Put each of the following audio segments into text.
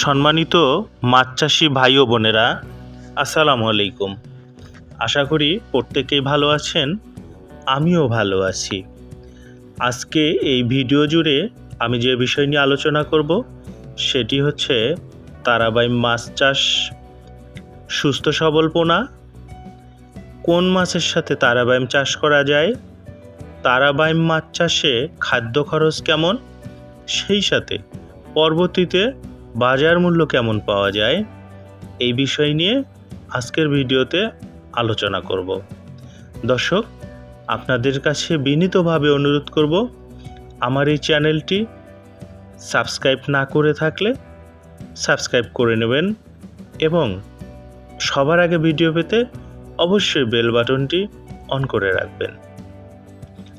সম্মানিত মাছ চাষি ভাই ও বোনেরা, আসসালামু আলাইকুম। আশা করি প্রত্যেকেই ভালো আছেন, আমিও ভালো আছি। আজকে এই ভিডিও জুড়ে আমি যে বিষয় নিয়ে আলোচনা করব, সেটি হচ্ছে তারাবাই মাছ চাষ সুস্থ সবল পোনা, কোন মাছের সাথে তারাবাইম চাষ করা যায় তারাবাইম মাছ চাষে খাদ্য খরচ কেমন, সেই সাথে পরবর্তীতে বাজার মূল্য কেমন পাওয়া যায়? এই বিষয় নিয়ে আজকের ভিডিওতে আলোচনা করব। দর্শক, আপনাদের কাছে বিনীতভাবে অনুরোধ করব, আমার এই চ্যানেলটি সাবস্ক্রাইব না করে থাকলে সাবস্ক্রাইব করে নেবেন এবং সবার আগে ভিডিও পেতে অবশ্যই বেল বাটনটি অন করে রাখবেন।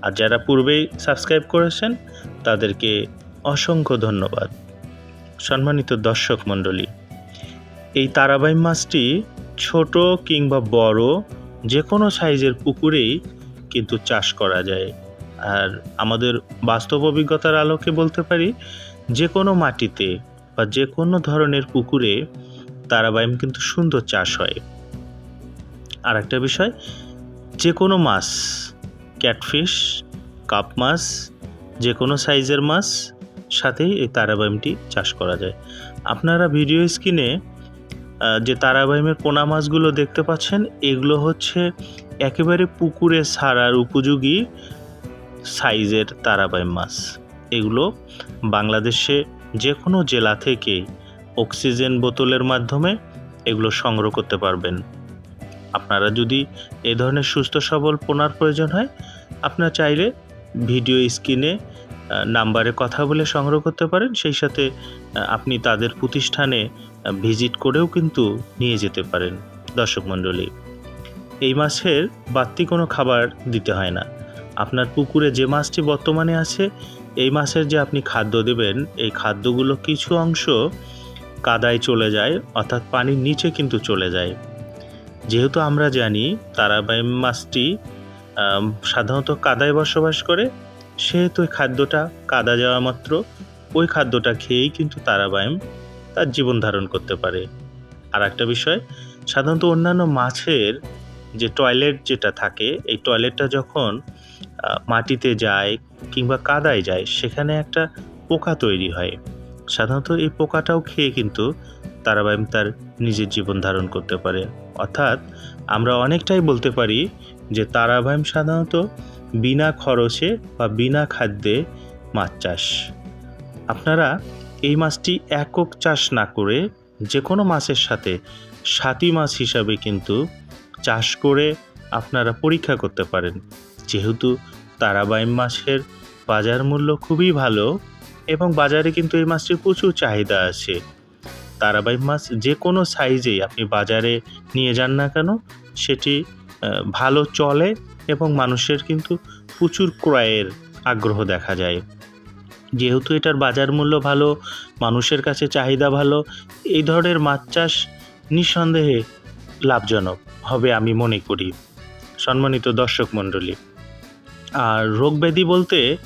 আর যারা পূর্বেই সাবস্ক্রাইব করেছেন, তাদেরকে অসংখ্য ধন্যবাদ। সম্মানিত দর্শক মণ্ডলী, এই তারাবাই মাছটি ছোট কিংবা বড় যে কোনো সাইজের পুকুরেই কিন্তু চাষ করা যায়। আর আমাদের বাস্তব অভিজ্ঞতার আলোকে বলতে পারি যে কোনো মাটিতে বা যে কোনো ধরনের পুকুরে তারাবাইম কিন্তু সুন্দর চাষ হয়। আর একটা বিষয় যে কোনো মাছ, ক্যাটফিশ, কাপ মাছ যে কোনো সাইজের মাছ সাথেই এই তারাবাইমটি চাষ করা যায়। আপনারা ভিডিও স্ক্রিনে যে তারাবাইমের পোনা মাছগুলো দেখতে পাচ্ছেন, এগুলো হচ্ছে একেবারে পুকুরে ছাড়ার উপযোগী সাইজের তারাবাইম মাছ। এগুলো বাংলাদেশে যে কোনো জেলা থেকে অক্সিজেন বোতলের মাধ্যমে এগুলো সংগ্রহ করতে পারবেন। আপনারা যদি এ ধরনের সুস্থ সবল পোনার প্রয়োজন হয়, আপনারা চাইলে ভিডিও স্ক্রিনে নাম্বারে কথা বলে সংগ্রহ করতে পারেন। সেই সাথে আপনি তাদের প্রতিষ্ঠানে ভিজিট করেও কিন্তু নিয়ে যেতে পারেন, দর্শক মণ্ডলী। এই মাছের বাড়তি কোনো খাবার দিতে হয় না। আপনার পুকুরে যে মাছটি বর্তমানে আছে, এই মাছের যে আপনি খাদ্য দেবেন, এই খাদ্যগুলো কিছু অংশ কাদায় চলে যায়, অর্থাৎ পানির নিচে কিন্তু চলে যায়। যেহেতু আমরা জানি, তারাবাইম মাছটি সাধারণত কাদায় বসবাস করে সেহেতু ওই খাদ্যটা কাদা যাওয়া মাত্র। ওই খাদ্যটা খেয়েই কিন্তু তারাবাইম তার জীবন ধারণ করতে পারে। আর একটা বিষয়, সাধারণত অন্যান্য মাছের যে টয়লেট যেটা থাকে, এই টয়লেটটা যখন মাটিতে যায় কিংবা কাদায় যায়, সেখানে একটা পোকা তৈরি হয়। সাধারণত এই পোকাটাও খেয়ে কিন্তু তারাবাইম তার নিজের জীবন ধারণ করতে পারে। অর্থাৎ আমরা অনেকটাই বলতে পারি যে তারাবাইম সাধারণত বিনা খরচে বা বিনা খাদ্যে মাছ চাষ। আপনারা এই মাছটি একক চাষ না করে যে কোনো মাছের সাথে সাথী মাছ হিসাবে কিন্তু চাষ করে আপনারা পরীক্ষা করতে পারেন। যেহেতু তারাবাইম মাছের বাজার মূল্য খুবই ভালো এবং বাজারে কিন্তু এই মাছটির প্রচুর চাহিদা আছে। তারাবাইম মাছ যে কোনো সাইজেই আপনি বাজারে নিয়ে যান না কেন, সেটি ভালো চলে এবং মানুষের কিন্তু প্রচুর ক্রয়ের আগ্রহ দেখা যায়। যেহেতু এটার বাজার মূল্য ভালো, মানুষের কাছে চাহিদা ভালো, এই ধরনের মাছ চাষ নিঃসন্দেহে লাভজনক হবে আমি মনে করি, সম্মানিত দর্শক মণ্ডলী। আর রোগ ব্যাধি বলতে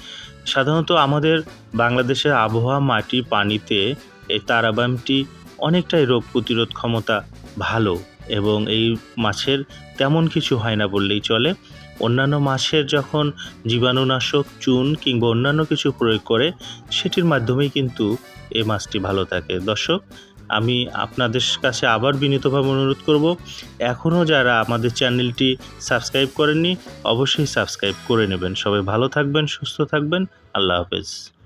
সাধারণত আমাদের বাংলাদেশের আবহাওয়া, মাটি, পানিতে এই তারাবামটি অনেকটাই রোগ প্রতিরোধ ক্ষমতা ভালো এবং এই মাছের তেমন কিছু হয় না বললেই চলে। অন্যান্য মাছের যখন জীবাণুনাশক, চুন কিংবা অন্যান্য কিছু প্রয়োগ করে, সেটির মাধ্যমেই কিন্তু এই মাছটি ভালো থাকে। দর্শক, আমি আপনাদের কাছে আবার বিনীতভাবে অনুরোধ করব, এখনও যারা আমাদের চ্যানেলটি সাবস্ক্রাইব করেননি, অবশ্যই সাবস্ক্রাইব করে নেবেন। সবাই ভালো থাকবেন, সুস্থ থাকবেন। আল্লাহ হাফেজ।